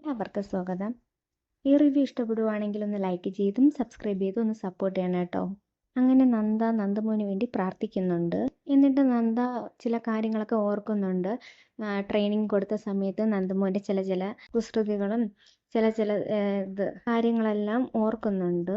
എല്ലാവർക്കും സ്വാഗതം. ഈ റിവ്യൂ ഇഷ്ടപ്പെടുവാണെങ്കിൽ ഒന്ന് ലൈക്ക് ചെയ്തും സബ്സ്ക്രൈബ് ചെയ്തും ഒന്ന് സപ്പോർട്ട് ചെയ്യണം കേട്ടോ. അങ്ങനെ നന്ദ നന്ദമോന് വേണ്ടി പ്രാർത്ഥിക്കുന്നുണ്ട്. എന്നിട്ട് നന്ദ ചില കാര്യങ്ങളൊക്കെ ഓർക്കുന്നുണ്ട്. ട്രെയിനിങ് കൊടുത്ത സമയത്ത് നന്ദമോന്റെ ചില ചില കുസൃതികളും ചില ചില ഇത് കാര്യങ്ങളെല്ലാം ഓർക്കുന്നുണ്ട്.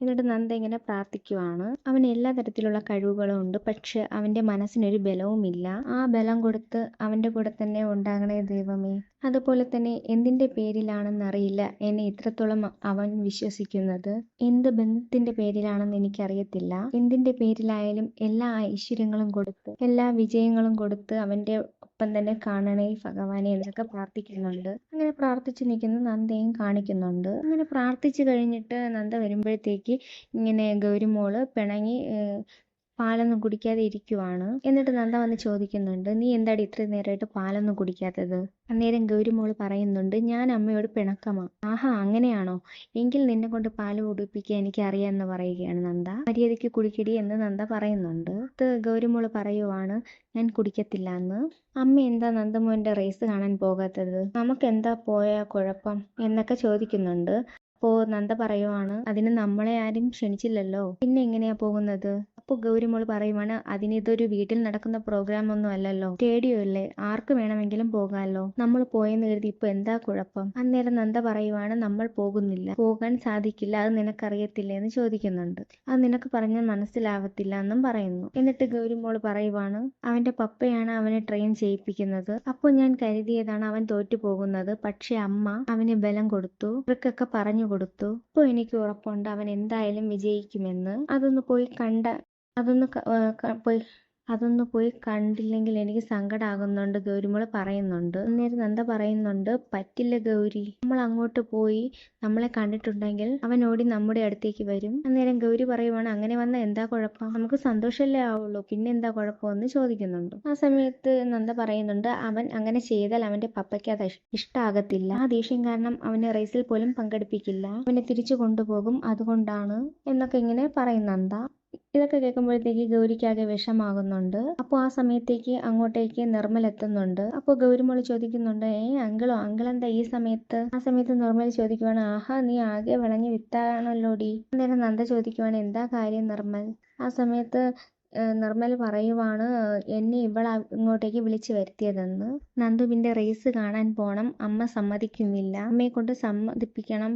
എന്നിട്ട് നന്ദ ഇങ്ങനെ പ്രാർത്ഥിക്കുവാണ്. അവന് എല്ലാ തരത്തിലുള്ള കഴിവുകളും ഉണ്ട്. പക്ഷെ അവന്റെ മനസ്സിനൊരു ബലവുമില്ല. ആ ബലം കൊടുത്ത് അവന്റെ കൂടെ തന്നെ ഉണ്ടാകണേ ദൈവമേ. അതുപോലെ തന്നെ എന്തിന്റെ പേരിലാണെന്നറിയില്ല. എന്നെ ഇത്രത്തോളം അവൻ വിശ്വസിക്കുന്നത്. എന്ത് ബന്ധത്തിന്റെ പേരിലാണെന്ന് എനിക്കറിയത്തില്ല. എന്തിന്റെ പേരിലായാലും എല്ലാ ഐശ്വര്യങ്ങളും കൊടുത്ത് എല്ലാ വിജയങ്ങളും കൊടുത്ത് അവന്റെ ഒപ്പം തന്നെ കാണണേ ഭഗവാനെ എന്നൊക്കെ പ്രാർത്ഥിക്കുന്നുണ്ട്. അങ്ങനെ പ്രാർത്ഥിച്ചു നിൽക്കുന്ന നന്ദയും കാണിക്കുന്നുണ്ട്. അങ്ങനെ പ്രാർത്ഥിച്ചു കഴിഞ്ഞിട്ട് നന്ദ വരുമ്പോഴത്തേക്ക് ഇങ്ങനെ ഗൗരിമോൾ പിണങ്ങി പാലൊന്നും കുടിക്കാതെ ഇരിക്കുവാണ്. എന്നിട്ട് നന്ദ വന്ന് ചോദിക്കുന്നുണ്ട് നീ എന്താടി ഇത്രയും നേരമായിട്ട് പാലൊന്നും കുടിക്കാത്തത്? അന്നേരം ഗൗരിമോൾ പറയുന്നുണ്ട് ഞാൻ അമ്മയോട് പിണക്കമാ. ആഹാ അങ്ങനെയാണോ? എങ്കിൽ നിന്നെ കൊണ്ട് പാൽ കുടിപ്പിക്കാൻ എനിക്ക് അറിയാമെന്ന് പറയുകയാണ് നന്ദ. മര്യാദയ്ക്ക് കുടിക്കടി എന്ന് നന്ദ പറയുന്നുണ്ട്. ഇത് ഗൗരിമോൾ പറയുവാണ് ഞാൻ കുടിക്കത്തില്ല എന്ന് അമ്മ എന്താ നന്ദമോന്റെ റേസ് കാണാൻ പോകാത്തത്? നമുക്ക് എന്താ പോയ കുഴപ്പം? എന്നൊക്കെ ചോദിക്കുന്നുണ്ട്. അപ്പോൾ നന്ദ പറയുവാണ് അതിന് നമ്മളെ ആരും ക്ഷണിച്ചില്ലല്ലോ. പിന്നെ എങ്ങനെയാ പോകുന്നത്? അപ്പോൾ ഗൗരിമോൾ പറയുവാണ് അതിനിതൊരു വീട്ടിൽ നടക്കുന്ന പ്രോഗ്രാം ഒന്നും അല്ലല്ലോ. സ്റ്റേഡിയോ അല്ലേ? ആർക്ക് വേണമെങ്കിലും പോകാമല്ലോ നമ്മൾ പോയെന്ന് കരുതി ഇപ്പൊ എന്താ കുഴപ്പം? അന്നേരം നന്ദ പറയുവാണ് നമ്മൾ പോകുന്നില്ല. പോകാൻ സാധിക്കില്ല അത് നിനക്കറിയത്തില്ല എന്ന് ചോദിക്കുന്നുണ്ട്. അത് നിനക്ക് പറഞ്ഞാൽ മനസ്സിലാവത്തില്ല എന്നും പറയുന്നു. എന്നിട്ട് ഗൗരിമോൾ പറയുവാണ് അവന്റെ പപ്പയാണ് അവനെ ട്രെയിൻ ചെയ്യിപ്പിക്കുന്നത്. അപ്പോൾ ഞാൻ കരുതിയതാണ് അവൻ തോറ്റു പോകുന്നത് പക്ഷെ അമ്മ അവന് ബലം കൊടുത്തു. ഇവർക്കൊക്കെ പറഞ്ഞു കൊടുത്തു. ഇപ്പോൾ എനിക്ക് ഉറപ്പുണ്ട് അവൻ എന്തായാലും വിജയിക്കുമെന്ന്. അതൊന്ന് പോയി കണ്ട അതൊന്ന് പോയി അതൊന്ന് പോയി കണ്ടില്ലെങ്കിൽ എനിക്ക് സങ്കടമാകുന്നുണ്ട് ഗൗരിമോൾ പറയുന്നുണ്ട്. അന്നേരം നന്ദ പറയുന്നുണ്ട് പറ്റില്ല ഗൗരി. നമ്മൾ അങ്ങോട്ട് പോയി നമ്മളെ കണ്ടിട്ടുണ്ടെങ്കിൽ അവൻ ഓടി നമ്മുടെ അടുത്തേക്ക് വരും. അന്നേരം ഗൗരി പറയുവാണ് അങ്ങനെ വന്ന എന്താ കുഴപ്പം? നമുക്ക് സന്തോഷമല്ലേ ആവുള്ളൂ. പിന്നെ എന്താ കുഴപ്പമെന്ന് ചോദിക്കുന്നുണ്ട്. ആ സമയത്ത് നന്ദ പറയുന്നുണ്ട് അവൻ അങ്ങനെ ചെയ്താൽ അവന്റെ പപ്പയ്ക്ക് അത് ഇഷ്ടാകത്തില്ല. ആ ദേഷ്യം കാരണം അവനെ റേസിൽ പോലും പങ്കെടുപ്പിക്കില്ല. അവനെ തിരിച്ചു കൊണ്ടുപോകും അതുകൊണ്ടാണ് എന്നൊക്കെ ഇങ്ങനെ പറയും നന്ദ. ഇതൊക്കെ കേൾക്കുമ്പോഴത്തേക്ക് ഗൗരിക്കാകെ വിഷമാകുന്നുണ്ട്. അപ്പോൾ ആ സമയത്തേക്ക് അങ്ങോട്ടേക്ക് നിർമ്മൽ എത്തുന്നുണ്ട്. അപ്പോൾ ഗൗരിമോൾ ചോദിക്കുന്നുണ്ട് ഏ അങ്കിളോ അങ്കിൾ എന്താ ഈ സമയത്ത്? ആ സമയത്ത് നിർമ്മൽ ചോദിക്കുവാണ് ആഹാ നീ ആകെ വിളഞ്ഞ് വിത്താണല്ലോടി അന്നേരം നന്ദ ചോദിക്കുവാണ് എന്താ കാര്യം നിർമ്മൽ? ആ സമയത്ത് നിർമ്മൽ പറയുവാണ് എന്നെ ഇവൾ ഇങ്ങോട്ടേക്ക് വിളിച്ചു വരുത്തിയതെന്ന്. നന്ദുവിന്റെ റേസ് കാണാൻ പോണം അമ്മ സമ്മതിക്കുന്നില്ല. അമ്മയെ കൊണ്ട് സമ്മതിപ്പിക്കണം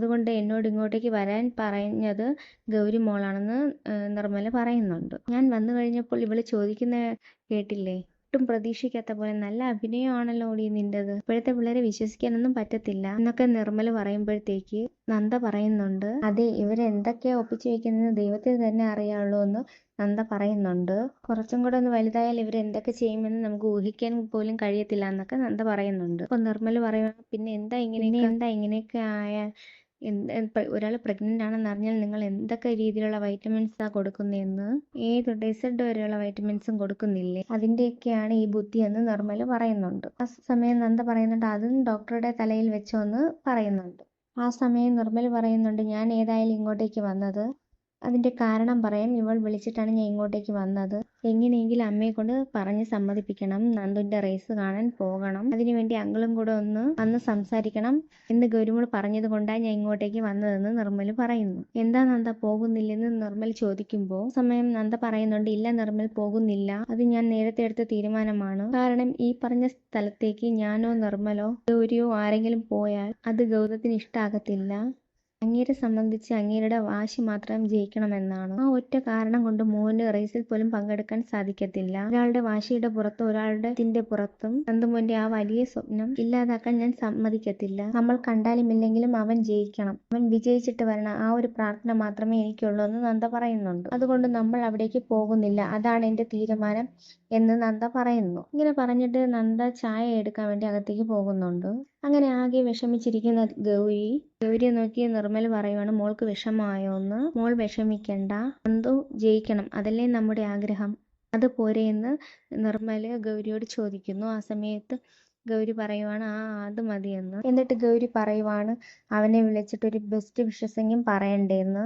അതുകൊണ്ട് എന്നോട് ഇങ്ങോട്ടേക്ക് വരാൻ പറഞ്ഞത് ഗൗരി മോളാണെന്ന് നിർമ്മല പറയുന്നുണ്ട്. ഞാൻ വന്നു കഴിഞ്ഞപ്പോൾ ഇവൾ ചോദിക്കുന്ന കേട്ടില്ലേ? ഒട്ടും പ്രതീക്ഷിക്കാത്ത പോലെ നല്ല അഭിനയമാണല്ലോ ഓടി നിന്റെത് ഇപ്പോഴത്തെ പിള്ളേരെ വിശ്വസിക്കാനൊന്നും പറ്റത്തില്ല എന്നൊക്കെ നിർമ്മല പറയുമ്പോഴത്തേക്ക് നന്ദ പറയുന്നുണ്ട്. അതെ ഇവരെന്തൊക്കെയാ ഒപ്പിച്ചു വെക്കുന്നത് ദൈവത്തിന് തന്നെ അറിയാവുള്ളൂ എന്ന് നന്ദ പറയുന്നുണ്ട്. കുറച്ചും കൂടെ ഒന്ന് വലുതായാൽ ഇവർ എന്തൊക്കെ ചെയ്യുമെന്ന് നമുക്ക് ഊഹിക്കാൻ പോലും കഴിയത്തില്ല എന്നൊക്കെ നന്ദ പറയുന്നുണ്ട്. അപ്പൊ നിർമ്മല പറയുക പിന്നെ എന്താ ഇങ്ങനെ എന്താ ഇങ്ങനെയൊക്കെ ആയാൽ ഒരാൾ പ്രഗ്നന്റ് ആണെന്ന് അറിഞ്ഞാൽ നിങ്ങൾ എന്തൊക്കെ രീതിയിലുള്ള വൈറ്റമിൻസ് ആ കൊടുക്കുന്നതെന്ന് ഏത് ഡെസേർട്ട് വരെയുള്ള വൈറ്റമിൻസും കൊടുക്കുന്നില്ലേ? അതിന്റെയൊക്കെയാണ് ഈ ബുദ്ധി എന്ന് നിർമ്മൽ പറയുന്നുണ്ട്. ആ സമയം നന്ദ പറയുന്നുണ്ട് അതും ഡോക്ടറുടെ തലയിൽ വെച്ചോന്ന് പറയുന്നുണ്ട്. ആ സമയം നിർമ്മൽ പറയുന്നുണ്ട് ഞാൻ ഏതായാലും ഇങ്ങോട്ടേക്ക് വന്നത് അതിന്റെ കാരണം പറയാൻ ഇവൾ വിളിച്ചിട്ടാണ് ഞാൻ ഇങ്ങോട്ടേക്ക് വന്നത്. എങ്ങനെയെങ്കിലും അമ്മയെ കൊണ്ട് പറഞ്ഞ് സമ്മതിപ്പിക്കണം. നന്ദുവിന്റെ റേസ് കാണാൻ പോകണം. അതിനുവേണ്ടി അങ്കിളും കൂടെ ഒന്ന് അന്ന് സംസാരിക്കണം എന്ന് ഗൗരിമോൾ പറഞ്ഞത് കൊണ്ടാണ് ഞാൻ ഇങ്ങോട്ടേക്ക് വന്നതെന്ന് നിർമ്മൽ പറയുന്നു. എന്താ നന്ദ പോകുന്നില്ലെന്ന് നിർമ്മൽ ചോദിക്കുമ്പോൾ സമയം നന്ദ പറയുന്നുണ്ട് ഇല്ല നിർമ്മൽ പോകുന്നില്ല. അത് ഞാൻ നേരത്തെ എടുത്ത തീരുമാനമാണ്. കാരണം ഈ പറഞ്ഞ സ്ഥലത്തേക്ക് ഞാനോ നിർമ്മലോ ഗൗരിയോ ആരെങ്കിലും പോയാൽ അത് ഗൗതത്തിന് ഇഷ്ടാകത്തില്ല. അങ്ങേരെ സംബന്ധിച്ച് അങ്ങേരുടെ വാശി മാത്രം ജയിക്കണമെന്നാണ്. ആ ഒറ്റ കാരണം കൊണ്ട് മോന് റേസിൽ പോലും പങ്കെടുക്കാൻ സാധിക്കത്തില്ല. ഒരാളുടെ വാശിയുടെ പുറത്തും ഒരാളുടെ ത്തിന്റെ പുറത്തും നന്ദുമോന്റെ ആ വലിയ സ്വപ്നം ഇല്ലാതാക്കാൻ ഞാൻ സമ്മതിക്കത്തില്ല. നമ്മൾ കണ്ടാലും ഇല്ലെങ്കിലും അവൻ ജയിക്കണം. അവൻ വിജയിച്ചിട്ട് വരണം ആ ഒരു പ്രാർത്ഥന മാത്രമേ എനിക്കുള്ളൂ എന്ന് നന്ദ പറയുന്നുണ്ട്. അതുകൊണ്ട് നമ്മൾ അവിടേക്ക് പോകുന്നില്ല. അതാണ് എന്റെ തീരുമാനം എന്ന് നന്ദ പറയുന്നു. ഇങ്ങനെ പറഞ്ഞിട്ട് നന്ദ ചായ എടുക്കാൻ വേണ്ടി അകത്തേക്ക് പോകുന്നുണ്ട്. അങ്ങനെ ആകെ വിഷമിച്ചിരിക്കുന്ന ഗൗരി ഗൗരിയെ നോക്കി നിർമ്മൽ പറയുവാണ് മോൾക്ക് വിഷമായോന്ന് മോൾ വിഷമിക്കണ്ട. എന്തോ ജയിക്കണം. അതല്ലേ നമ്മുടെ ആഗ്രഹം. അത് പോരെ എന്ന് നിർമ്മൽ ഗൗരിയോട് ചോദിക്കുന്നു. ആ സമയത്ത് ഗൗരി പറയുവാണ് ആ അത് മതിയെന്ന്. എന്നിട്ട് ഗൗരി പറയുവാണ് അവനെ വിളിച്ചിട്ട് ഒരു ബെസ്റ്റ് വിഷസെങ്കിലും പറയണ്ടേന്ന്.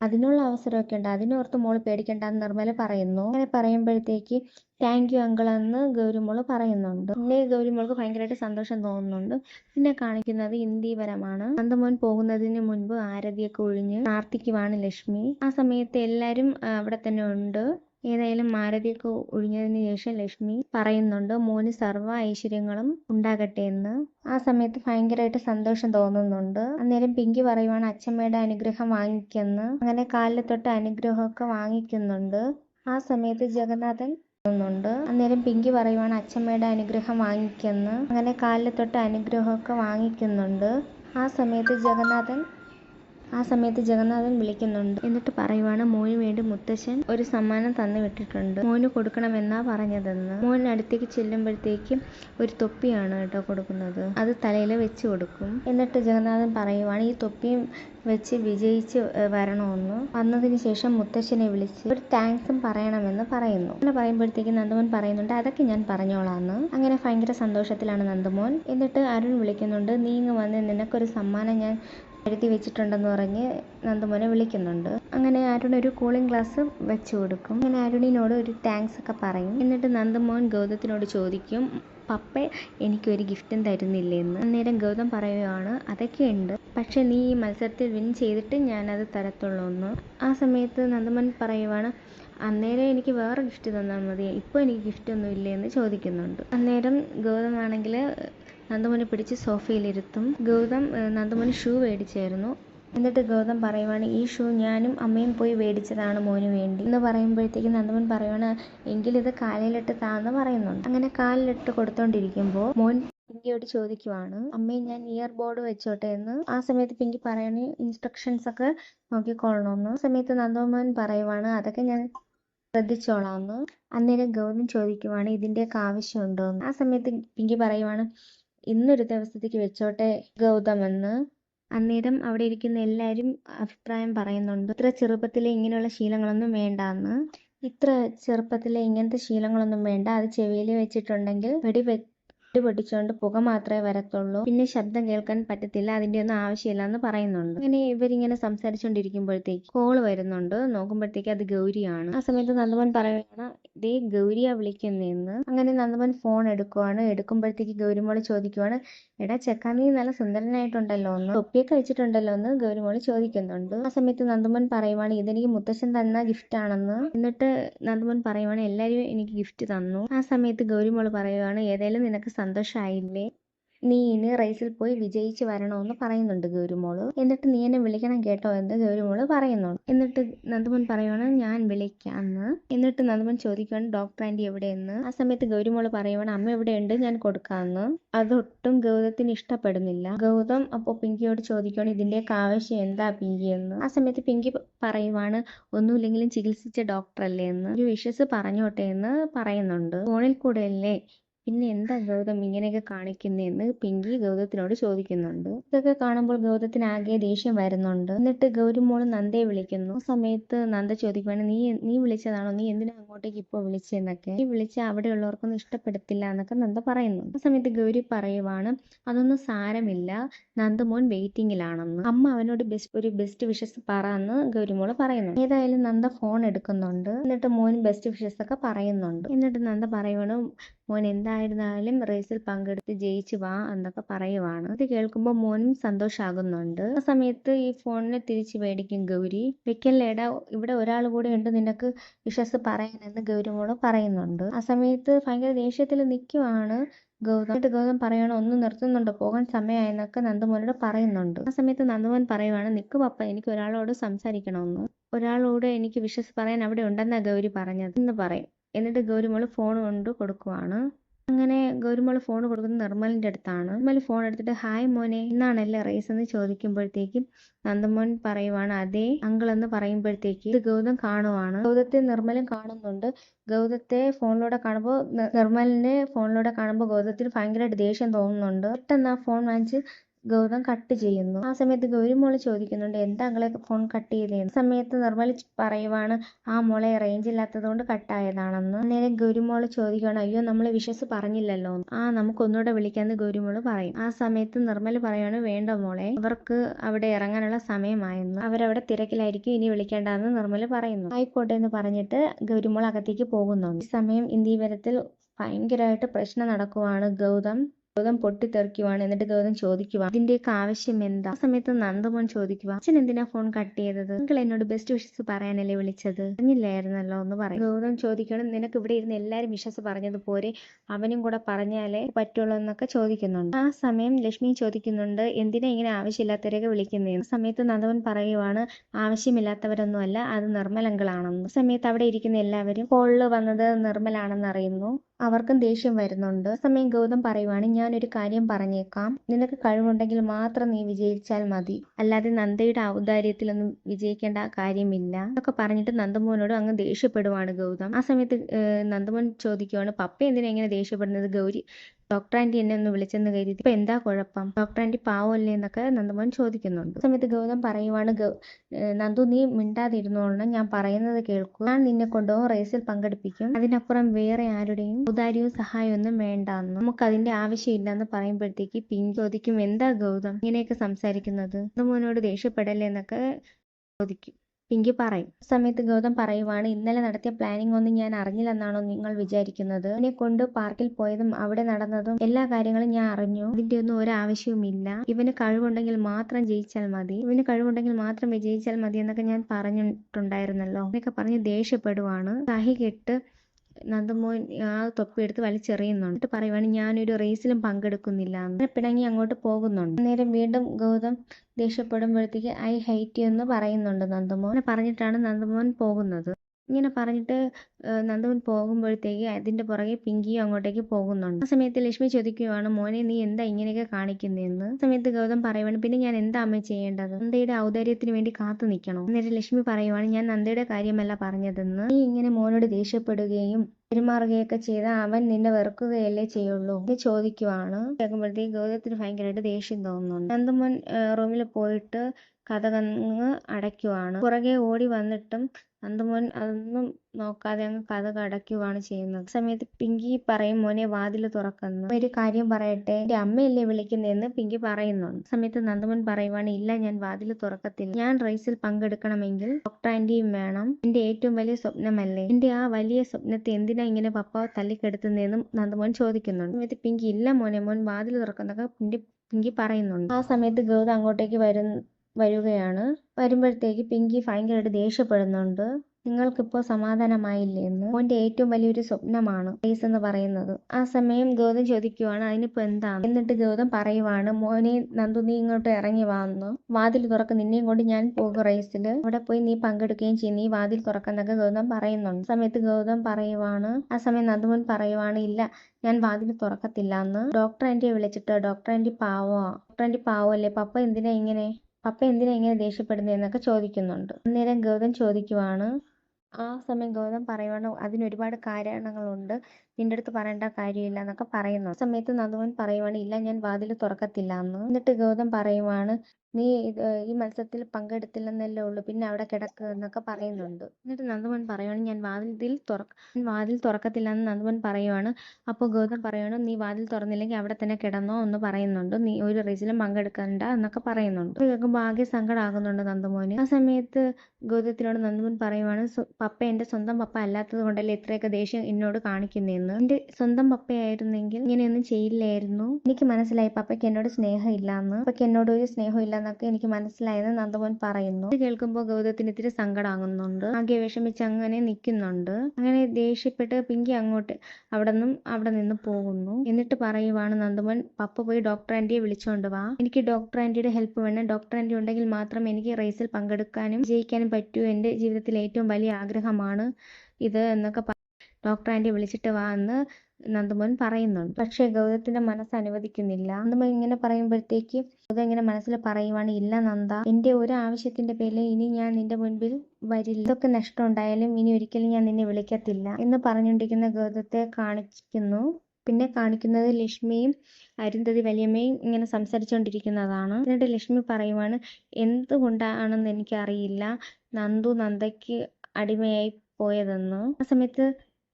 അതിനുള്ള അവസരമൊക്കെ ഉണ്ട്. അതിനോർത്ത് മോൾ പേടിക്കണ്ട എന്ന് നിർമ്മല പറയുന്നു. അങ്ങനെ പറയുമ്പോഴത്തേക്ക് താങ്ക് യു അങ്കിൾ എന്ന് ഗൗരിമോൾ പറയുന്നുണ്ട്. പിന്നെ ഗൗരിമോൾക്ക് ഭയങ്കരമായിട്ട് സന്തോഷം തോന്നുന്നുണ്ട്. പിന്നെ കാണിക്കുന്നത് ഇന്ദീപരമാണ് നന്ദമോൻ പോകുന്നതിന് മുൻപ് ആരതിയൊക്കെ ഒഴിഞ്ഞ് പ്രാർത്ഥിക്കുവാണ് ലക്ഷ്മി. ആ സമയത്ത് എല്ലാവരും അവിടെ തന്നെ ഉണ്ട്. ഏതായാലും മാരതിയൊക്കെ ഒഴിഞ്ഞതിന് ശേഷം ലക്ഷ്മി പറയുന്നുണ്ട് മോന് സർവ ഐശ്വര്യങ്ങളും ഉണ്ടാകട്ടെ എന്ന്. ആ സമയത്ത് ഭയങ്കരമായിട്ട് സന്തോഷം തോന്നുന്നുണ്ട്. അന്നേരം പിങ്കി പറയുവാണ് അച്ഛമ്മയുടെ അനുഗ്രഹം വാങ്ങിക്കെന്ന്. അങ്ങനെ കാലിൽ തൊട്ട് അനുഗ്രഹമൊക്കെ വാങ്ങിക്കുന്നുണ്ട്. ആ സമയത്ത് ജഗന്നാഥൻ ുന്നുണ്ട് അന്നേരം പിങ്കി പറയുവാണ് അച്ഛമ്മയുടെ അനുഗ്രഹം വാങ്ങിക്കെന്ന്. അങ്ങനെ കാലിൽ തൊട്ട് അനുഗ്രഹമൊക്കെ വാങ്ങിക്കുന്നുണ്ട്. ആ സമയത്ത് ജഗന്നാഥൻ ആ സമയത്ത് ജഗന്നാഥൻ വിളിക്കുന്നുണ്ട്. എന്നിട്ട് പറയുവാണ് മോന് വേണ്ടി മുത്തശ്ശൻ ഒരു സമ്മാനം തന്നു വിട്ടിട്ടുണ്ട്. മോന് കൊടുക്കണമെന്നാ പറഞ്ഞതെന്ന്. മോൻ അടുത്തേക്ക് ചെല്ലുമ്പോഴത്തേക്കും ഒരു തൊപ്പിയാണ് കേട്ടോ കൊടുക്കുന്നത്. അത് തലയിൽ വെച്ച് കൊടുക്കും. എന്നിട്ട് ജഗന്നാഥൻ പറയുവാണ് ഈ തൊപ്പിയും വെച്ച് വിജയിച്ച് വരണമെന്ന്. വന്നതിന് ശേഷം മുത്തശ്ശനെ വിളിച്ച് ഒരു താങ്ക്സും പറയണമെന്ന് പറയുന്നു. അങ്ങനെ പറയുമ്പോഴത്തേക്ക് നന്ദമോൻ പറയുന്നുണ്ട് അതൊക്കെ ഞാൻ പറഞ്ഞോളാന്ന്. അങ്ങനെ ഭയങ്കര സന്തോഷത്തിലാണ് നന്ദമോൻ. എന്നിട്ട് അരുൺ വിളിക്കുന്നുണ്ട് നീ ഇങ്ങ് വന്ന് നിനക്കൊരു സമ്മാനം ഞാൻ എഴുതി വെച്ചിട്ടുണ്ടെന്ന് പറഞ്ഞ് നന്ദമോനെ വിളിക്കുന്നുണ്ട്. അങ്ങനെ അരുൺ ഒരു കൂളിംഗ് ഗ്ലാസ് വെച്ചു കൊടുക്കും. അങ്ങനെ അരുണിനോട് ഒരു താങ്ക്സ് ഒക്കെ പറയും. എന്നിട്ട് നന്ദമോൻ ഗൗതത്തിനോട് ചോദിക്കും പപ്പ എനിക്കൊരു ഗിഫ്റ്റും തരുന്നില്ലേ എന്ന് അന്നേരം ഗൗതം പറയുകയാണ് അതൊക്കെ ഉണ്ട്. പക്ഷെ നീ ഈ മത്സരത്തിൽ വിൻ ചെയ്തിട്ട് ഞാനത് തരത്തുള്ളൂ എന്ന് ആ സമയത്ത് നന്ദമോൻ പറയുവാണ് അന്നേരം എനിക്ക് വേറെ ഗിഫ്റ്റ് തന്നാൽ മതി. ഇപ്പോൾ എനിക്ക് ഗിഫ്റ്റ് ഒന്നും ഇല്ലേ എന്ന് ചോദിക്കുന്നുണ്ട്. അന്നേരം ഗൗതം ആണെങ്കിൽ നന്ദമോനെ പിടിച്ച് സോഫയിലിരുത്തും. ഗൗതം നന്ദമുനി ഷൂ മേടിച്ചായിരുന്നു. എന്നിട്ട് ഗൗതം പറയുവാണ് ഈ ഷൂ ഞാനും അമ്മയും പോയി മേടിച്ചതാണ് മോന് വേണ്ടി. എന്ന് പറയുമ്പോഴത്തേക്കും നന്ദമൻ പറയുവാണ് എങ്കിലിത് കാലിലിട്ട് താന്ന് പറയുന്നുണ്ട്. അങ്ങനെ കാലിലിട്ട് കൊടുത്തോണ്ടിരിക്കുമ്പോൾ മോൻ പിങ്കിയോട് ചോദിക്കുവാണ് അമ്മേ ഞാൻ ഇയർ ബോർഡ് വെച്ചോട്ടെ എന്ന്. ആ സമയത്ത് പിങ്കി പറയണ ഇൻസ്ട്രക്ഷൻസ് ഒക്കെ നോക്കിക്കൊള്ളണമെന്ന് ആ സമയത്ത് നന്ദമൻ പറയുവാണ് അതൊക്കെ ഞാൻ ശ്രദ്ധിച്ചോളാം അന്നേരം ഗൗതം ചോദിക്കുവാണ് ഇതിന്റെയൊക്കെ ആവശ്യമുണ്ടോ എന്ന് ആ സമയത്ത് പിങ്കി പറയുവാണ് ഇന്നൊരു ദിവസത്തേക്ക് വെച്ചോട്ടെ ഗൗതം എന്ന് അന്നേരം അവിടെ ഇരിക്കുന്ന എല്ലാവരും അഭിപ്രായം പറയുന്നുണ്ട്. ഇത്ര ചെറുപ്പത്തിലെ ഇങ്ങനെയുള്ള ശീലങ്ങളൊന്നും വേണ്ടാന്ന്. ഇത്ര ചെറുപ്പത്തിലെ ഇങ്ങനത്തെ ശീലങ്ങളൊന്നും വേണ്ട. അത് ചെവിയിൽ വെച്ചിട്ടുണ്ടെങ്കിൽ വെടി പൊട്ടിച്ചുകൊണ്ട് പുക മാത്രമേ വരത്തുള്ളൂ. പിന്നെ ശബ്ദം കേൾക്കാൻ പറ്റത്തില്ല അതിന്റെ ഒന്നും ആവശ്യമില്ല എന്ന് പറയുന്നുണ്ട്. അങ്ങനെ ഇവരിങ്ങനെ സംസാരിച്ചുകൊണ്ടിരിക്കുമ്പോഴത്തേക്ക് കോൾ വരുന്നുണ്ട്. നോക്കുമ്പോഴത്തേക്ക് അത് ഗൗരിയാണ്. ആ സമയത്ത് നന്ദമോൻ പറയുകയാണ് ദേ ഗൗരിയ വിളിക്കുന്നതെന്ന് അങ്ങനെ നന്ദമോൻ ഫോൺ എടുക്കുവാണ്. എടുക്കുമ്പോഴത്തേക്ക് ഗൗരിമോൾ ചോദിക്കുവാണ് എടാ ചെക്കാ നീ നല്ല സുന്ദരനായിട്ടുണ്ടല്ലോ എന്ന് തൊപ്പിയൊക്കെ വെച്ചിട്ടുണ്ടല്ലോ എന്ന് ഗൗരിമോൾ ചോദിക്കുന്നുണ്ട്. ആ സമയത്ത് നന്ദമോൻ പറയുവാണ് ഇതെനിക്ക് മുത്തശ്ശൻ തന്ന ഗിഫ്റ്റ് ആണെന്ന്. എന്നിട്ട് നന്ദമോൻ പറയുവാണ് എല്ലാവരും എനിക്ക് ഗിഫ്റ്റ് തന്നു. ആ സമയത്ത് ഗൗരിമോൾ പറയുവാണ് ഏതായാലും നിനക്ക് സന്തോഷമായില്ലേ നീ ഇനി റേസിൽ പോയി വിജയിച്ച് വരണമെന്ന് പറയുന്നുണ്ട് ഗൗരിമോൾ. എന്നിട്ട് നീ എന്നെ വിളിക്കണം കേട്ടോ എന്ന് ഗൗരിമോൾ പറയുന്നു എന്നിട്ട് നന്ദമൻ പറയുവാണ് ഞാൻ വിളിക്കാന്ന്. എന്നിട്ട് നന്ദമൻ ചോദിക്കുവാണ് ഡോക്ടർ ആന്റി എവിടെയെന്ന്? ആ സമയത്ത് ഗൗരിമോൾ പറയുവാണ് അമ്മ എവിടെയുണ്ട്? ഞാൻ കൊടുക്കാമെന്ന് അതൊട്ടും ഗൗതത്തിന് ഇഷ്ടപ്പെടുന്നില്ല. ഗൗതം അപ്പോൾ പിങ്കിയോട് ചോദിക്കുവാണ് ഇതിന്റെയൊക്കെ ആവശ്യം എന്താ പിങ്കി എന്ന് ആ സമയത്ത് പിങ്കി പറയുവാണ് ഒന്നുമില്ലെങ്കിലും ചികിത്സിച്ച ഡോക്ടർ അല്ലേ എന്ന് ഒരു വിശ്വസ് പറഞ്ഞോട്ടെ എന്ന് പറയുന്നുണ്ട്. ഫോണിൽ കൂടെ അല്ലേ പിന്നെ എന്താ ഗൗതം ഇങ്ങനെയൊക്കെ കാണിക്കുന്നതെന്ന് പിങ്കി ഗൗതത്തിനോട് ചോദിക്കുന്നുണ്ട്. ഇതൊക്കെ കാണുമ്പോൾ ഗൗതത്തിന് ആകെ ദേഷ്യം വരുന്നുണ്ട്. എന്നിട്ട് ഗൗരിമോൾ നന്ദയെ വിളിക്കുന്നു. ആ സമയത്ത് നന്ദ ചോദിക്കുവാണ് നീ നീ വിളിച്ചതാണോ? നീ എന്തിനാ അങ്ങോട്ടേക്ക് ഇപ്പോൾ വിളിച്ചെന്നൊക്കെ നീ വിളിച്ച അവിടെയുള്ളവർക്കൊന്നും ഇഷ്ടപ്പെടത്തില്ല എന്നൊക്കെ നന്ദ പറയുന്നു ആ സമയത്ത് ഗൗരി പറയുവാണ് അതൊന്നും സാരമില്ല. നന്ദമോൻ വെയിറ്റിംഗിലാണെന്ന് അമ്മ അവനോട് ബെസ്റ്റ് ഒരു ബെസ്റ്റ് വിഷസ് പറ എന്ന് ഗൗരിമോൾ പറയുന്നു ഏതായാലും നന്ദ ഫോൺ എടുക്കുന്നുണ്ട്. എന്നിട്ട് മോൻ ബെസ്റ്റ് വിഷസ് ഒക്കെ പറയുന്നുണ്ട്. എന്നിട്ട് നന്ദ പറയുവാണ് മോൻ എന്തായിരുന്നാലും റേസിൽ പങ്കെടുത്ത് ജയിച്ചു വാ എന്നൊക്കെ പറയുവാണ്. ഇത് കേൾക്കുമ്പോൾ മോനും സന്തോഷാകുന്നുണ്ട്. ആ സമയത്ത് ഈ ഫോണിനെ തിരിച്ച് മേടിക്കും ഗൗരി. വെക്കല്ലേടാ ഇവിടെ ഒരാൾ കൂടെ ഉണ്ട് നിനക്ക് വിശ്വസ് പറയാനെന്ന് ഗൗരി മോൾ പറയുന്നുണ്ട്. ആ സമയത്ത് ഭയങ്കര ദേഷ്യത്തിൽ നിൽക്കുവാണ് ഗൗതം. എന്നിട്ട് ഗൗതം പറയണം ഒന്ന് നിർത്തുന്നുണ്ട്? പോകാൻ സമയമായെന്നൊക്കെ നന്ദമോനോട് പറയുന്നുണ്ട്. ആ സമയത്ത് നന്ദമോൻ പറയുവാണ് നിക്ക് പപ്പ എനിക്ക് ഒരാളോട് സംസാരിക്കണമെന്ന്. ഒരാളോട് എനിക്ക് വിശ്വസ് പറയാൻ അവിടെ ഉണ്ടെന്നാ ഗൗരി പറഞ്ഞത് എന്ന് പറയും. എന്നിട്ട് ഗൗരിമോൾ ഫോൺ കൊണ്ട് കൊടുക്കുവാണ്. അങ്ങനെ ഗൗരിമോൾ ഫോൺ കൊടുക്കുന്നത് നിർമ്മലിന്റെ അടുത്താണ്. നിർമ്മൽ ഫോൺ എടുത്തിട്ട് ഹായ് മോനെ എന്നാണല്ലേ റേസ് എന്ന് ചോദിക്കുമ്പോഴത്തേക്കും നന്ദമോൻ പറയുവാണ് അതെ അങ്കിൾ എന്ന് പറയുമ്പോഴത്തേക്ക് ഇത് ഗൗതം കാണുവാണ്. ഗൗതത്തെ നിർമ്മലും കാണുന്നുണ്ട്. ഗൗതത്തെ ഫോണിലൂടെ കാണുമ്പോൾ നിർമ്മലിനെ ഫോണിലൂടെ കാണുമ്പോൾ ഗൗതത്തിന് ഭയങ്കരമായിട്ട് ദേഷ്യം തോന്നുന്നുണ്ട്. പെട്ടെന്ന് ആ ഫോൺ വാങ്ങിച്ച് ഗൗതം കട്ട് ചെയ്യുന്നു. ആ സമയത്ത് ഗൗരിമോൾ ചോദിക്കുന്നുണ്ട് എന്താ അങ്ങളെ ഫോൺ കട്ട് ചെയ്തതെന്ന് സമയത്ത് നിർമ്മൽ പറയുവാണ് ആ മോളെ റേഞ്ച് ഇല്ലാത്തത് കൊണ്ട് കട്ടായതാണെന്ന് അന്നേരം ഗൗരിമോൾ ചോദിക്കുകയാണ് അയ്യോ നമ്മൾ വിശ്വസ് പറഞ്ഞില്ലല്ലോ. ആ നമുക്ക് ഒന്നുകൂടെ വിളിക്കാന്ന് ഗൗരിമോൾ പറയും. ആ സമയത്ത് നിർമ്മൽ പറയാണ് വേണ്ട മോളെ അവർക്ക് അവിടെ ഇറങ്ങാനുള്ള സമയമായെന്ന്. അവരവിടെ തിരക്കിലായിരിക്കും ഇനി വിളിക്കേണ്ടെന്ന് നിർമ്മൽ പറയുന്നു. ആയിക്കോട്ടെ എന്ന് പറഞ്ഞിട്ട് ഗൗരിമോൾ അകത്തേക്ക് പോകുന്നുണ്ട് ഈ സമയം ഇന്ദീവരത്തിൽ ഭയങ്കരമായിട്ട് പ്രശ്നം നടക്കുവാണ് ഗൗതം. ഗൗതം പൊട്ടിത്തെറിക്കുവാണ് എന്നിട്ട് ഗൗതം ചോദിക്കുക ഇതിന്റെയൊക്കെ ആവശ്യം എന്താ? ആ സമയത്ത് നന്ദമോൻ ചോദിക്കുക അച്ഛൻ എന്തിനാ ഫോൺ കട്ട് ചെയ്തത്? നിങ്ങൾ എന്നോട് ബെസ്റ്റ് വിഷസ് പറയാനല്ലേ വിളിച്ചത്? അറിഞ്ഞില്ലായിരുന്നല്ലോ എന്ന് പറയും. ഗൗതം ചോദിക്കണം നിനക്ക് ഇവിടെ ഇരുന്ന് എല്ലാരും വിഷസ് പറഞ്ഞത് പോരെ? അവനും കൂടെ പറഞ്ഞാലേ പറ്റുള്ളൂ എന്നൊക്കെ ചോദിക്കുന്നുണ്ട്. ആ സമയം ലക്ഷ്മി ചോദിക്കുന്നുണ്ട് എന്തിനാ ഇങ്ങനെ ആവശ്യമില്ലാത്തവരെയൊക്കെ വിളിക്കുന്നതെന്ന് ആ സമയത്ത് നന്ദവൻ പറയുവാണ് ആവശ്യമില്ലാത്തവരൊന്നുമല്ല അത് നിർമ്മലങ്കളാണെന്ന്. ആ സമയത്ത് അവിടെ ഇരിക്കുന്ന എല്ലാവരും കോളിൽ വന്നത് നിർമ്മലാണെന്ന് അറിയുന്നു അവർക്കും ദേഷ്യം വരുന്നുണ്ട്. സമയം ഗൗതം പറയുവാണ് ഞാനൊരു കാര്യം പറഞ്ഞേക്കാം. നിനക്ക് കഴിവുണ്ടെങ്കിൽ മാത്രം നീ വിജയിച്ചാൽ മതി. അല്ലാതെ നന്ദയുടെ ഔദാര്യത്തിലൊന്നും വിജയിക്കേണ്ട കാര്യമില്ല. എന്നൊക്കെ പറഞ്ഞിട്ട് നന്ദമോനോട് അങ്ങ് ദേഷ്യപ്പെടുവാണ് ഗൗതം. ആ സമയത്ത് നന്ദമോൻ ചോദിക്കുവാണ് പപ്പ എന്തിനാ ഇങ്ങനെ ദേഷ്യപ്പെടുന്നത്? ഗൗരി ഡോക്ടർ ആന്റി എന്നെ ഒന്ന് വിളിച്ചെന്ന് കരുതി. ഇപ്പൊ എന്താ കുഴപ്പം? ഡോക്ടർ ആന്റി പാവമല്ലേ എന്നൊക്കെ നന്ദമോൻ ചോദിക്കുന്നുണ്ട്. സമയത്ത് ഗൗതം പറയുവാണ് നന്ദു നീ മിണ്ടാതിരുന്നോളണം ഞാൻ പറയുന്നത് കേൾക്കുക ഞാൻ നിന്നെ കൊണ്ടുപോകും റേസിൽ പങ്കെടുപ്പിക്കും. അതിനപ്പുറം വേറെ ആരുടെയും ഔദാര്യവും സഹായവും ഒന്നും വേണ്ടാന്ന്. നമുക്ക് അതിന്റെ ആവശ്യമില്ലെന്ന് പറയുമ്പോഴത്തേക്ക് പിൻ ചോദിക്കും എന്താ ഗൗതം? ഇങ്ങനെയൊക്കെ സംസാരിക്കുന്നത്? നന്ദമോനോട് ദേഷ്യപ്പെടല്ലേ എന്നൊക്കെ ചോദിക്കും. പിങ്കി പറയും. സമയത്ത് ഗൗതം പറയുവാണ് ഇന്നലെ നടത്തിയ പ്ലാനിംഗ് ഒന്നും ഞാൻ അറിഞ്ഞില്ലെന്നാണോ നിങ്ങൾ വിചാരിക്കുന്നത്? എന്നെ കൊണ്ട് പാർക്കിൽ പോയതും അവിടെ നടന്നതും എല്ലാ കാര്യങ്ങളും ഞാൻ അറിഞ്ഞു. ഇതിന്റെ ഒന്നും ഒരു ആവശ്യവുമില്ല ഇവന് കഴിവുണ്ടെങ്കിൽ മാത്രം ജയിച്ചാൽ മതി. ഇവന് കഴിവുണ്ടെങ്കിൽ മാത്രം വിജയിച്ചാൽ മതി എന്നൊക്കെ ഞാൻ പറഞ്ഞിട്ടുണ്ടായിരുന്നല്ലോ. എന്നൊക്കെ പറഞ്ഞ് ദേഷ്യപ്പെടുവാണ്. സഹി കെട്ട് നന്ദമോൻ ആ തൊപ്പി എടുത്ത് വലിച്ചെറിയുന്നുണ്ട്. എന്നിട്ട് പറയുവാണ് ഞാനൊരു റേസിലും പങ്കെടുക്കുന്നില്ല. എന്ന് പിണങ്ങി അങ്ങോട്ട് പോകുന്നുണ്ട്. അന്നേരം വീണ്ടും ഗൗതം ദേഷ്യപ്പെടുമ്പോഴത്തേക്ക് ഐ ഹൈറ്റ് എന്ന് പറയുന്നുണ്ട് നന്ദമോൻ. പറഞ്ഞിട്ടാണ് നന്ദമോൻ പോകുന്നത്. ഇങ്ങനെ പറഞ്ഞിട്ട് ഏഹ് നന്ദമോൻ പോകുമ്പോഴത്തേക്ക് അതിന്റെ പുറകെ പിങ്കിയും അങ്ങോട്ടേക്ക് പോകുന്നുണ്ട്. ആ സമയത്ത് ലക്ഷ്മി ചോദിക്കുകയാണ് മോനെ നീ എന്താ ഇങ്ങനെയൊക്കെ കാണിക്കുന്നതെന്ന്? സമയത്ത് ഗൗതം പറയുവാണ് പിന്നെ ഞാൻ എന്താ അമ്മ ചെയ്യേണ്ടത്? നന്ദയുടെ ഔദാര്യത്തിന് വേണ്ടി കാത്തു നിൽക്കണോ. അന്നേരം ലക്ഷ്മി പറയുവാണ് ഞാൻ നന്ദയുടെ കാര്യമല്ല പറഞ്ഞതെന്ന്. നീ ഇങ്ങനെ മോനോട് ദേഷ്യപ്പെടുകയും പെരുമാറുകയൊക്കെ ചെയ്ത അവൻ നിന്നെ വെറുക്കുകയല്ലേ ചെയ്യുള്ളൂ. എന്ന് ചോദിക്കുവാണ്. കേൾക്കുമ്പോഴത്തേക്ക് ഗൗതത്തിന് ഭയങ്കരമായിട്ട് ദേഷ്യം തോന്നുന്നുണ്ട്. നന്ദമോൻ റൂമിൽ പോയിട്ട് കഥകങ്ങ് അടയ്ക്കുവാണ്. പുറകെ ഓടി വന്നിട്ടും നന്ദമോൻ അതൊന്നും നോക്കാതെ അങ്ങ് കഥക് അടയ്ക്കുവാണ് ചെയ്യുന്നത്. സമയത്ത് പിങ്കി പറയും മോനെ വാതിൽ തുറക്കുന്നു. ഒരു കാര്യം പറയട്ടെ. എന്റെ അമ്മയല്ലേ വിളിക്കുന്നതെന്ന് പിങ്കി പറയുന്നുണ്ട്. സമയത്ത് നന്ദമോൻ പറയുവാണ് ഇല്ല ഞാൻ വാതിൽ തുറക്കത്തില്ല. ഞാൻ റേസിൽ പങ്കെടുക്കണമെങ്കിൽ ഡോക്ടർ ആന്റിയും വേണം. എന്റെ ഏറ്റവും വലിയ സ്വപ്നമല്ലേ? എന്റെ ആ വലിയ സ്വപ്നത്തെ എന്തിനാ ഇങ്ങനെ പപ്പ തല്ലിക്കെടുത്തുന്നതെന്നും നന്ദമോൻ ചോദിക്കുന്നുണ്ട്. സമയത്ത് പിങ്കി ഇല്ല മോനെ മോൻ വാതിൽ തുറക്കുന്നൊക്കെ പിങ്കി പറയുന്നുണ്ട്. ആ സമയത്ത് ഗൗത അങ്ങോട്ടേക്ക് വരും വരികയാണ്. വരുമ്പോഴത്തേക്ക് പിങ്കി ഭയങ്കരമായിട്ട് ദേഷ്യപ്പെടുന്നുണ്ട്. നിങ്ങൾക്കിപ്പോ സമാധാനമായില്ലേ എന്ന്. ഏറ്റവും വലിയൊരു സ്വപ്നമാണ് പ്ലീസ് എന്ന് പറയുന്നത്. ആ സമയം ഗൗതം ചോദിക്കുവാണ് അതിനിപ്പോ എന്താണ്? എന്നിട്ട് ഗൗതം പറയുവാണ് മോനെ നന്ദു നീ ഇങ്ങോട്ട് ഇറങ്ങി വന്നു വാതിൽ തുറക്ക് നിന്നെയും കൊണ്ട് ഞാൻ പോകും റേസിൽ. അവിടെ പോയി നീ പങ്കെടുക്കുകയും ചെയ്യും നീ വാതിൽ തുറക്കുന്നൊക്കെ ഗൗതം പറയുന്നുണ്ട്. സമയത്ത് ഗൗതം പറയുവാണ് ആ സമയം നന്ദുമൻ പറയുവാണ് ഇല്ല ഞാൻ വാതിൽ തുറക്കത്തില്ല എന്ന്. ഡോക്ടർ ആന്റിയെ വിളിച്ചിട്ട് ഡോക്ടർ ആന്റി പാവോ ഡോക്ടർ ആന്റി അല്ലേ പപ്പ എന്തിനാ ഇങ്ങനെ? പപ്പ എന്തിനാ ഇങ്ങനെ ദേഷ്യപ്പെടുന്നത് എന്നൊക്കെ ചോദിക്കുന്നുണ്ട്. അന്നേരം ഗൗതം ചോദിക്കുവാണ് ആ സമയം ഗൗതം പറയുവാണ് അതിന് ഒരുപാട് കാരണങ്ങളുണ്ട്. നിന്റെ അടുത്ത് പറയേണ്ട കാര്യമില്ല എന്നൊക്കെ പറയുന്നു. സമയത്ത് നന്ദുവൻ പറയുവാണ് ഇല്ല ഞാൻ വാതിൽ തുറക്കത്തില്ല എന്ന്. എന്നിട്ട് ഗൗതം പറയുവാണ് നീ ഈ മത്സരത്തിൽ പങ്കെടുത്തില്ലെന്നല്ലേ ഉള്ളൂ. പിന്നെ അവിടെ കിടക്ക് എന്നൊക്കെ പറയുന്നുണ്ട്. എന്നിട്ട് നന്ദുവൻ പറയുവാണ് ഞാൻ വാതിൽ തുറക്ക വാതിൽ തുറക്കത്തില്ല എന്ന് നന്ദുവൻ പറയുവാണ്. അപ്പോൾ ഗൗതം പറയുവാണ് നീ വാതിൽ തുറന്നില്ലെങ്കിൽ അവിടെ തന്നെ കിടന്നോ എന്ന് പറയുന്നുണ്ട്. നീ ഒരു റേസിലും പങ്കെടുക്കണ്ട എന്നൊക്കെ പറയുന്നുണ്ട്. കേൾക്കുമ്പോൾ ആകെ സങ്കടമാകുന്നുണ്ട് നന്ദുമോന്. ആ സമയത്ത് ഗൗതത്തിനോട് നന്ദുമോൻ പറയുവാണ് "സ്വ- പപ്പ എന്റെ സ്വന്തം പപ്പ അല്ലാത്തത് കൊണ്ടല്ലേ ഇത്രയൊക്കെ ദേഷ്യം എന്നോട് കാണിക്കുന്നതെന്ന് എന്റെ സ്വന്തം പപ്പയായിരുന്നെങ്കിൽ ഇങ്ങനെയൊന്നും ചെയ്യില്ലായിരുന്നു. എനിക്ക് മനസ്സിലായി പപ്പയ്ക്ക് എന്നോട് സ്നേഹമില്ലാന്ന് പപ്പയ്ക്ക് എന്നോട് ഒരു സ്നേഹം ഇല്ലെന്നൊക്കെ എനിക്ക് മനസ്സിലായെന്ന് നന്ദമോൻ പറയുന്നു. ഇത് കേൾക്കുമ്പോൾ ഗൗതത്തിന് ഇത്തിരി സങ്കടമാകുന്നുണ്ട് ആകെ വിഷമിച്ച് അങ്ങനെ നിൽക്കുന്നുണ്ട്. അങ്ങനെ ദേഷ്യപ്പെട്ട് പിങ്കി അങ്ങോട്ട് അവിടെ നിന്നും അവിടെ നിന്ന് പോകുന്നു. എന്നിട്ട് പറയുവാണ് നന്ദമോൻ പപ്പ പോയി ഡോക്ടർ ആന്റിയെ വിളിച്ചോണ്ട് വാ. എനിക്ക് ഡോക്ടർ ആന്റിയുടെ ഹെൽപ്പ് വേണം. ഡോക്ടർ ആന്റി ഉണ്ടെങ്കിൽ മാത്രം എനിക്ക് റേസിൽ പങ്കെടുക്കാനും ജയിക്കാനും പറ്റൂ. എന്റെ ജീവിതത്തിലെ ഏറ്റവും വലിയ ആഗ്രഹമാണ് ഇത് എന്നൊക്കെ ഡോക്ടർ ആന്റി വിളിച്ചിട്ട് വാ എന്ന് നന്ദമോൻ പറയുന്നുണ്ട്. പക്ഷേ ഗൗതത്തിന്റെ മനസ്സ് അനുവദിക്കുന്നില്ല. നന്ദമോൻ ഇങ്ങനെ പറയുമ്പോഴത്തേക്ക് ഗൗതം ഇങ്ങനെ മനസ്സിൽ പറയുവാണ് ഇല്ല നന്ദ എന്റെ ഒരു ആവശ്യത്തിന്റെ പേരിൽ ഇനി ഞാൻ നിന്റെ മുൻപിൽ വരില്ല. ഇതൊക്കെ നഷ്ടം ഉണ്ടായാലും ഇനി ഒരിക്കലും ഞാൻ നിന്നെ വിളിക്കത്തില്ല എന്ന് പറഞ്ഞുകൊണ്ടിരിക്കുന്ന ഗൗതത്തെ കാണിക്കുന്നു. പിന്നെ കാണിക്കുന്നത് ലക്ഷ്മിയും അരുന്ധതി വലിയമ്മയും ഇങ്ങനെ സംസാരിച്ചുകൊണ്ടിരിക്കുന്നതാണ്. എന്നിട്ട് ലക്ഷ്മി പറയുവാണ് എന്തുകൊണ്ടാണെന്ന് എനിക്കറിയില്ല. നന്ദു നന്ദയ്ക്ക് അടിമയായി പോയതെന്ന്. ആ സമയത്ത്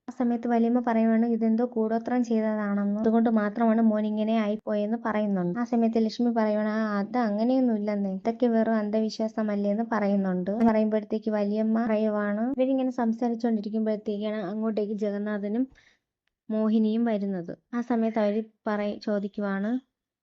ആ സമയത്ത് വലിയമ്മ പറയുവാണ് ഇതെന്തോ കൂടോത്രം ചെയ്തതാണെന്ന്. അതുകൊണ്ട് മാത്രമാണ് മോൻ ഇങ്ങനെ ആയിപ്പോയെന്ന് പറയുന്നുണ്ട്. ആ സമയത്ത് ലക്ഷ്മി പറയുവാണ് ആ അത് അങ്ങനെയൊന്നും ഇല്ലെന്നേ ഇതൊക്കെ വെറും അന്ധവിശ്വാസമല്ലേ എന്ന് പറയുന്നുണ്ട് പറയുമ്പോഴത്തേക്ക് വലിയമ്മ പറയുവാണ് ഇവരിങ്ങനെ സംസാരിച്ചുകൊണ്ടിരിക്കുമ്പോഴത്തേക്കാണ് അങ്ങോട്ടേക്ക് ജഗന്നാഥനും മോഹിനിയും വരുന്നത്. ആ സമയത്ത് അവർ പറയ ചോദിക്കുവാണ്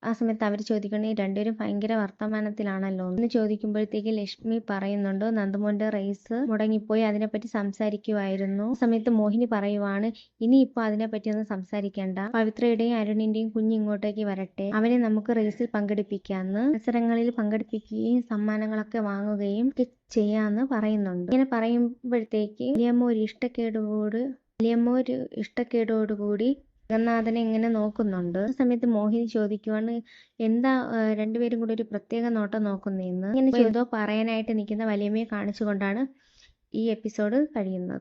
ആ സമയത്ത് അവർ ചോദിക്കണേ രണ്ടുപേരും ഭയങ്കര വർത്തമാനത്തിലാണല്ലോ? എന്ന് ചോദിക്കുമ്പോഴത്തേക്ക് ലക്ഷ്മി പറയുന്നുണ്ട് നന്ദമോന്റെ റേസ് മുടങ്ങിപ്പോയി അതിനെപ്പറ്റി സംസാരിക്കുമായിരുന്നു ആ സമയത്ത് മോഹിനി പറയുവാണ് ഇനി ഇപ്പൊ അതിനെപ്പറ്റി ഒന്നും സംസാരിക്കേണ്ട. പവിത്രയുടെയും അരുണിന്റെയും കുഞ്ഞ് ഇങ്ങോട്ടേക്ക് വരട്ടെ. അവനെ നമുക്ക് റേസിൽ പങ്കെടുപ്പിക്കാന്ന് മത്സരങ്ങളിൽ പങ്കെടുപ്പിക്കുകയും സമ്മാനങ്ങളൊക്കെ വാങ്ങുകയും ചെയ്യാന്ന് പറയുന്നുണ്ട്. ഇങ്ങനെ പറയുമ്പോഴത്തേക്ക് വലിയമ്മ ഒരു ഇഷ്ടക്കേടോട് വലിയമ്മ ഒരു ഇഷ്ടക്കേടോടുകൂടി ജഗന്നാഥനെ ഇങ്ങനെ നോക്കുന്നുണ്ട്. ആ സമയത്ത് മോഹിനി ചോദിക്കുവാണ് എന്താ രണ്ടുപേരും കൂടി ഒരു പ്രത്യേക നോട്ടം നോക്കുന്നതെന്ന് ഇങ്ങനെ ചെയ്തോ പറയാനായിട്ട് നിൽക്കുന്ന വലിയമ്മയെ കാണിച്ചുകൊണ്ടാണ് ഈ എപ്പിസോഡ് കഴിയുന്നത്.